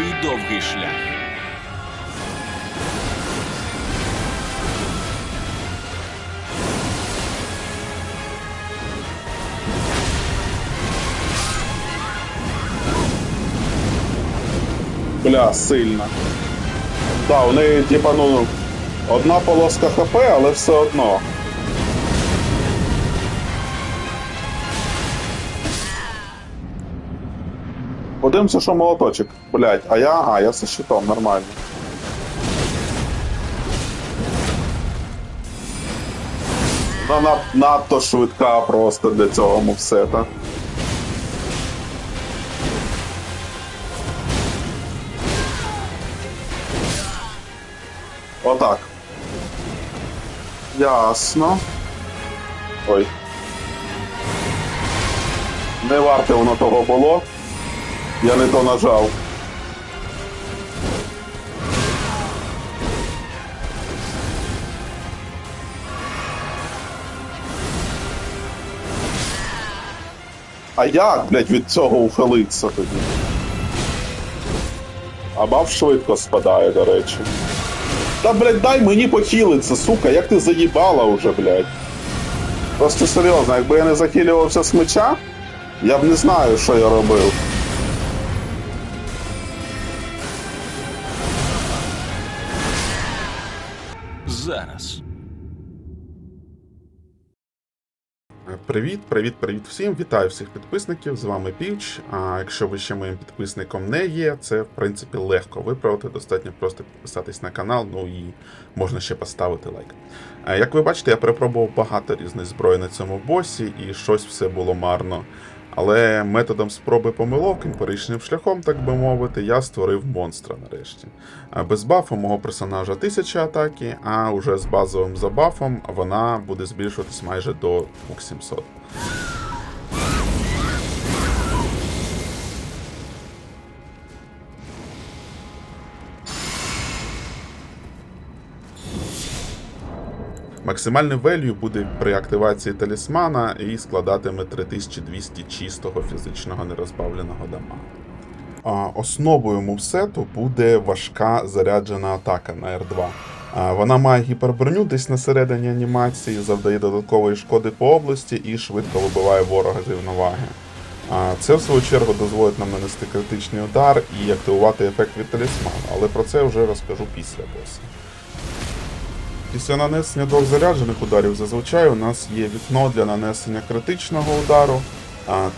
такий довгий шлях. Бля, сильно. Да, у неї, типа, ну, одна полоска ХП, але все одно. Подивимося, що молоточок. Блять, а я. А, я со щитом, нормально. Вона надто швидка просто для цього мувсета. Отак. Ясно. Ой. Не варте воно того було. Я не то нажав. А як, блядь, від цього ухилитися тоді? А баф швидко спадає, до речі. Та, блядь, дай мені похилитися, сука, як ти заїбала уже, блядь. Просто серйозно, якби я не захилювався з меча, я б не знаю, що я робив. Зараз. Привіт, привіт, привіт всім! Вітаю всіх підписників. З вами Півч. А якщо ви ще моїм підписником не є, це в принципі легко виправити. Достатньо просто підписатись на канал, ну і можна ще поставити лайк. Як ви бачите, я перепробував багато різних зброї на цьому босі, і щось все було марно. Але методом спроби помилок, емпіричним шляхом, так би мовити, я створив монстра нарешті. Без бафу мого персонажа 1000 атаки, а уже з базовим забафом вона буде збільшуватись майже до 2700. Максимальний value буде при активації талісмана і складатиме 3200 чистого фізичного нерозбавленого дамагу. А, Основою мувсету буде важка заряджена атака на R2. Вона має гіперброню десь на середині анімації, завдає додаткової шкоди по області і швидко вибиває ворога з рівноваги. Це в свою чергу дозволить нам нанести критичний удар і активувати ефект від талісману, але про це вже розкажу після боса. Після нанесення двох заряджених ударів зазвичай у нас є вікно для нанесення критичного удару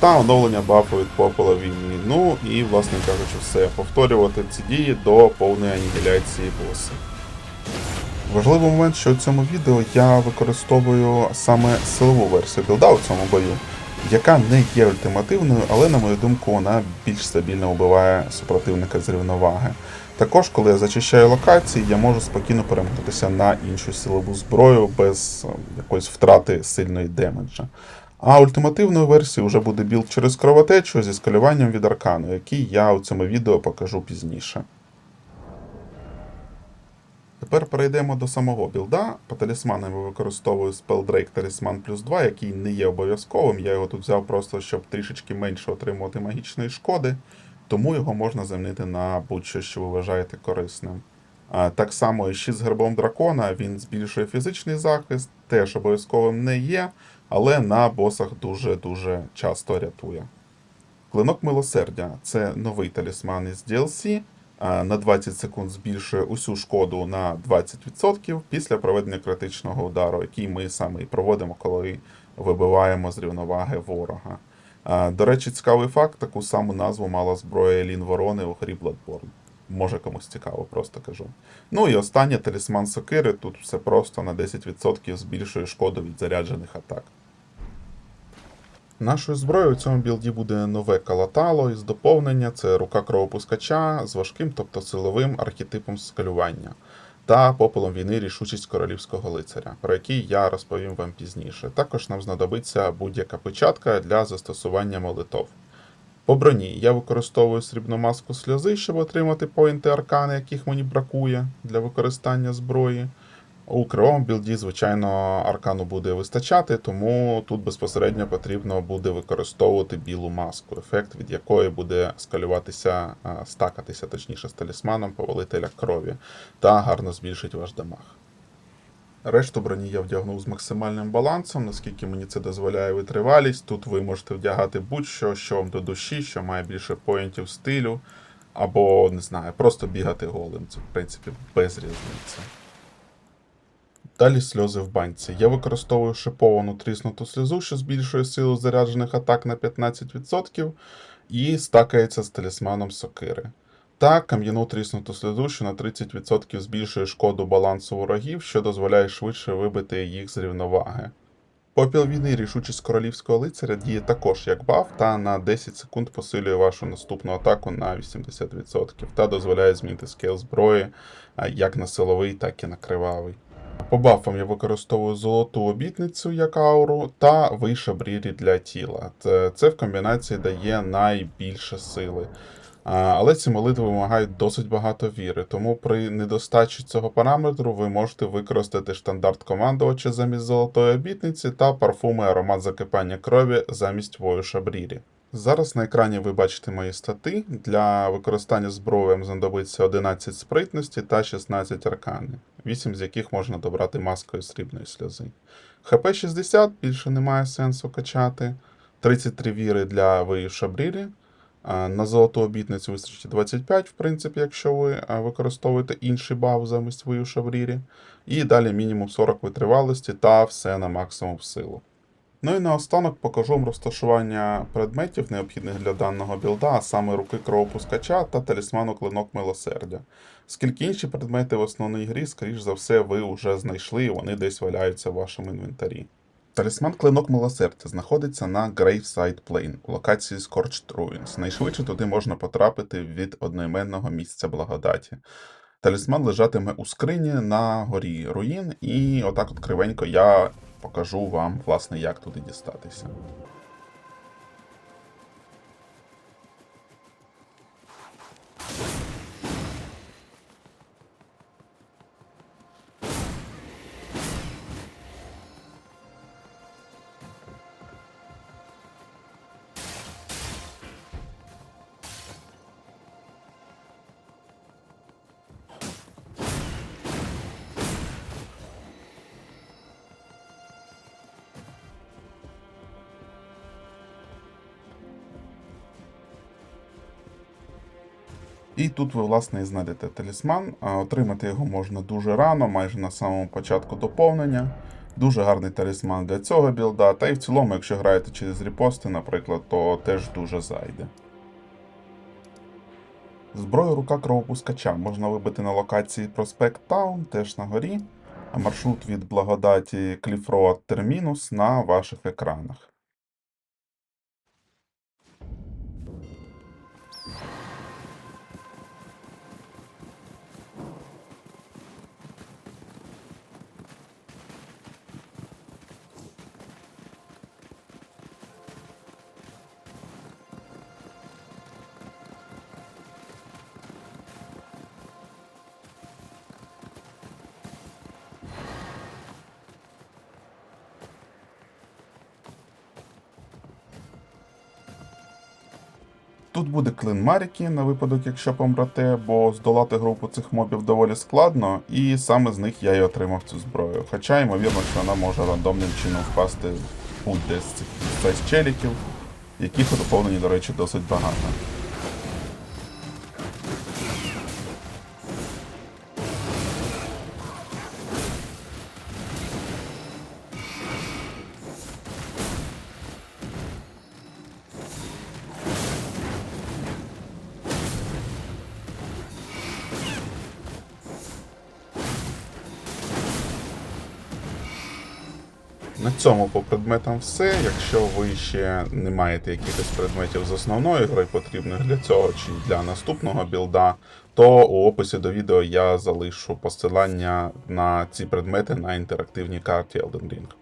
та оновлення бафу від попела війни. Ну і, власне кажучи, все. Повторювати ці дії до повної анігіляції боса. Важливий момент, що у цьому відео я використовую саме силову версію білда у цьому бою, яка не є ультимативною, але, на мою думку, вона більш стабільно вбиває супротивника з рівноваги. Також, коли я зачищаю локації, я можу спокійно перемкнутися на іншу силову зброю без е, якоїсь втрати сильної демеджа. А ультимативною версією вже буде білд через кровотечу зі скалюванням від аркану, який я у цьому відео покажу пізніше. Тепер перейдемо до самого білда. По талісманам я використовую Spelldrake Талісман плюс 2, який не є обов'язковим. Я його тут взяв просто, щоб трішечки менше отримувати магічної шкоди, тому його можна замінити на будь-що, що ви вважаєте корисним. Так само і щит з гербом дракона, він збільшує фізичний захист, теж обов'язковим не є, але на босах дуже-дуже часто рятує. Клинок милосердя це новий талісман із DLC. На 20 секунд збільшує усю шкоду на 20% після проведення критичного удару, який ми саме і проводимо, коли вибиваємо з рівноваги ворога. До речі, цікавий факт: таку саму назву мала зброя Елін Ворони у грі Bloodborne. Може комусь цікаво, просто кажу. Ну і останнє талісман Сокири. Тут все просто на 10% збільшує шкоду від заряджених атак. Нашою зброєю у цьому білді буде нове калатало із доповнення це рука кровопускача з важким, тобто силовим архетипом скалювання, та попелом війни рішучість королівського лицаря, про який я розповім вам пізніше. Також нам знадобиться будь-яка печатка для застосування молитов. По броні я використовую срібну маску сльози, щоб отримати поінти аркани, яких мені бракує для використання зброї. У кривому білді, звичайно, аркану буде вистачати, тому тут безпосередньо потрібно буде використовувати білу маску, ефект від якої буде скалюватися, стакатися точніше з талісманом повелителя крові та гарно збільшить ваш дамаг. Решту броні я вдягнув з максимальним балансом, наскільки мені це дозволяє витривалість. Тут ви можете вдягати будь-що, що вам до душі, що має більше поінтів стилю, або, не знаю, просто бігати голим. Це, в принципі, без різниці. Далі сльози в банці. Я використовую шиповану тріснуту сльозу, що збільшує силу заряджених атак на 15% і стакається з талісманом сокири. Та кам'яну тріснуту сльозу, що на 30% збільшує шкоду балансу ворогів, що дозволяє швидше вибити їх з рівноваги. Попіл війни рішучість королівського лицаря діє також як баф, та на 10 секунд посилює вашу наступну атаку на 80% та дозволяє змінити скейл зброї як на силовий, так і на кривавий. По бафам я використовую золоту обітницю як ауру та виша брірі для тіла. Це, в комбінації дає найбільше сили. Але ці молитви вимагають досить багато віри, тому при недостачі цього параметру ви можете використати штандарт командувача замість золотої обітниці та парфуми аромат закипання крові замість вою шабрірі. Зараз на екрані ви бачите мої стати. Для використання зброї знадобиться 11 спритності та 16 аркани, 8 з яких можна добрати маскою срібної сльози. ХП 60 більше немає сенсу качати. 33 віри для вию шабрірі. На золоту обітницю вистачить 25, в принципі, якщо ви використовуєте інший баф замість вию шабрірі. І далі мінімум 40 витривалості та все на максимум силу. Ну і наостанок покажу вам розташування предметів, необхідних для даного білда, а саме руки кровопускача та талісману клинок милосердя. Скільки інші предмети в основній грі, скоріш за все, ви вже знайшли, і вони десь валяються в вашому інвентарі. Талісман клинок милосердя знаходиться на Graveside Plain у локації Scorched Ruins. Найшвидше туди можна потрапити від одноіменного місця благодаті. Талісман лежатиме у скрині на горі руїн, і отак от кривенько я покажу вам, власне, як туди дістатися. І тут ви, власне, і знайдете талісман. Отримати його можна дуже рано, майже на самому початку доповнення. Дуже гарний талісман для цього білда. Та й в цілому, якщо граєте через репости, наприклад, то теж дуже зайде. Зброю рука кровопускача можна вибити на локації Проспект Таун, теж на горі, а маршрут від благодаті Кліфроад Термінус на ваших екранах. Тут буде клин Маріки на випадок, якщо помрете, бо здолати групу цих мобів доволі складно, і саме з них я й отримав цю зброю. Хоча, ймовірно, що вона може рандомним чином впасти будь-де з цих челіків, яких у доповненні, до речі, досить багато. На цьому по предметам все. Якщо ви ще не маєте якихось предметів з основної гри, потрібних для цього чи для наступного білда, то у описі до відео я залишу посилання на ці предмети на інтерактивній карті Elden Ring.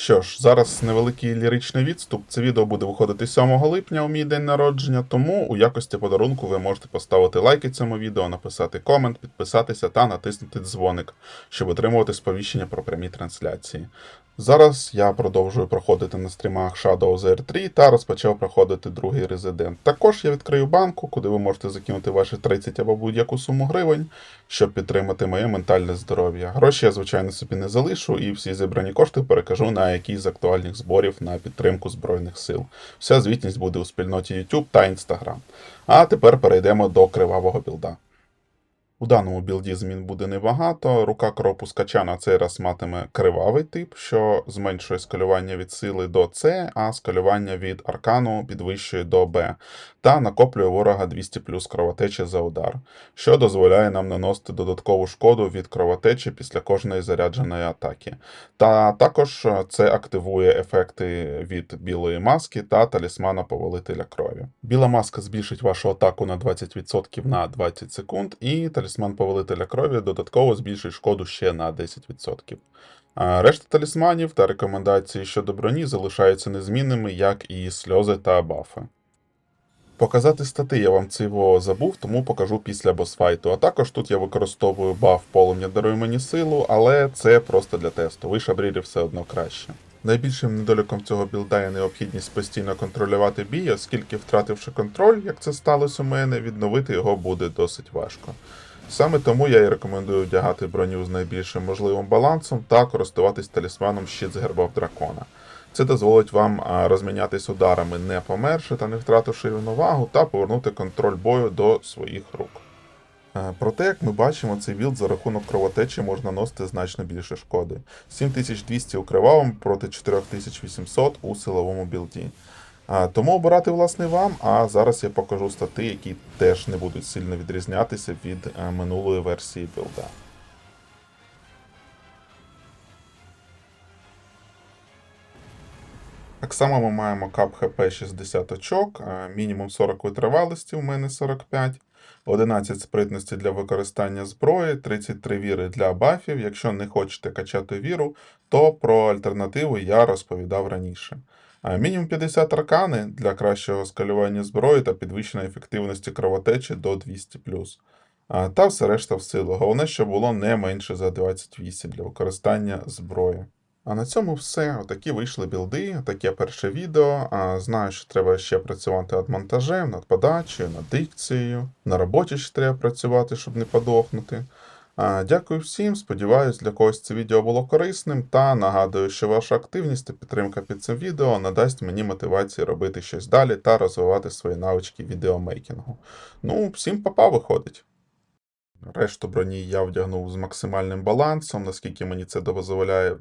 Що ж, зараз невеликий ліричний відступ. Це відео буде виходити 7 липня у мій день народження, тому у якості подарунку ви можете поставити лайки цьому відео, написати комент, підписатися та натиснути дзвоник, щоб отримувати сповіщення про прямі трансляції. Зараз я продовжую проходити на стрімах Shadow the 3 та розпочав проходити другий резидент. Також я відкрию банку, куди ви можете закинути ваші 30 або будь-яку суму гривень, щоб підтримати моє ментальне здоров'я. Гроші я, звичайно, собі не залишу, і всі зібрані кошти перекажу на якийсь з актуальних зборів на підтримку Збройних сил. Вся звітність буде у спільноті YouTube та Instagram. А тепер перейдемо до кривавого білда. У даному білді змін буде небагато. Рука кровопускача на цей раз матиме кривавий тип, що зменшує скалювання від сили до С, а скалювання від аркану підвищує до Б, та накоплює ворога 200 плюс кровотечі за удар, що дозволяє нам наносити додаткову шкоду від кровотечі після кожної зарядженої атаки. Та також це активує ефекти від білої маски та талісмана повелителя крові. Біла маска збільшить вашу атаку на 20% на 20 секунд, і талісман повелителя крові додатково збільшить шкоду ще на 10%. Решта талісманів та рекомендації щодо броні залишаються незмінними, як і сльози та бафи. Показати стати я вам циво забув, тому покажу після босфайту. А також тут я використовую баф полум'я дарує мені силу, але це просто для тесту. Ви шабрірі все одно краще. Найбільшим недоліком цього білда є необхідність постійно контролювати бій, оскільки втративши контроль, як це сталося у мене, відновити його буде досить важко. Саме тому я і рекомендую вдягати броню з найбільшим можливим балансом та користуватись талісманом щит з гербов дракона. Це дозволить вам розмінятись ударами, не померши та не втративши рівновагу, та повернути контроль бою до своїх рук. Е, Проте, як ми бачимо, цей білд за рахунок кровотечі можна носити значно більше шкоди. 7200 у кривавому проти 4800 у силовому білді. Тому обирати власне вам, а зараз я покажу стати, які теж не будуть сильно відрізнятися від е, минулої версії білда. Так само ми маємо кап ХП 60 очок, е, мінімум 40 витривалості, у мене 45, 11 спритності для використання зброї, 33 віри для бафів. Якщо не хочете качати віру, то про альтернативу я розповідав раніше. Мінімум 50 аркани для кращого скалювання зброї та підвищеної ефективності кровотечі до 200 Та все решта в силу. Головне, щоб було не менше за 28 для використання зброї. А на цьому все. Отакі вийшли білди, таке перше відео. Знаю, що треба ще працювати над монтажем, над подачею, над дикцією. На роботі ще треба працювати, щоб не подохнути. Дякую всім. Сподіваюсь, для когось це відео було корисним. Та нагадую, що ваша активність та підтримка під цим відео надасть мені мотивації робити щось далі та розвивати свої навички відеомейкінгу. Ну, всім папа виходить. Решту броні я вдягнув з максимальним балансом, наскільки мені це дозволяє.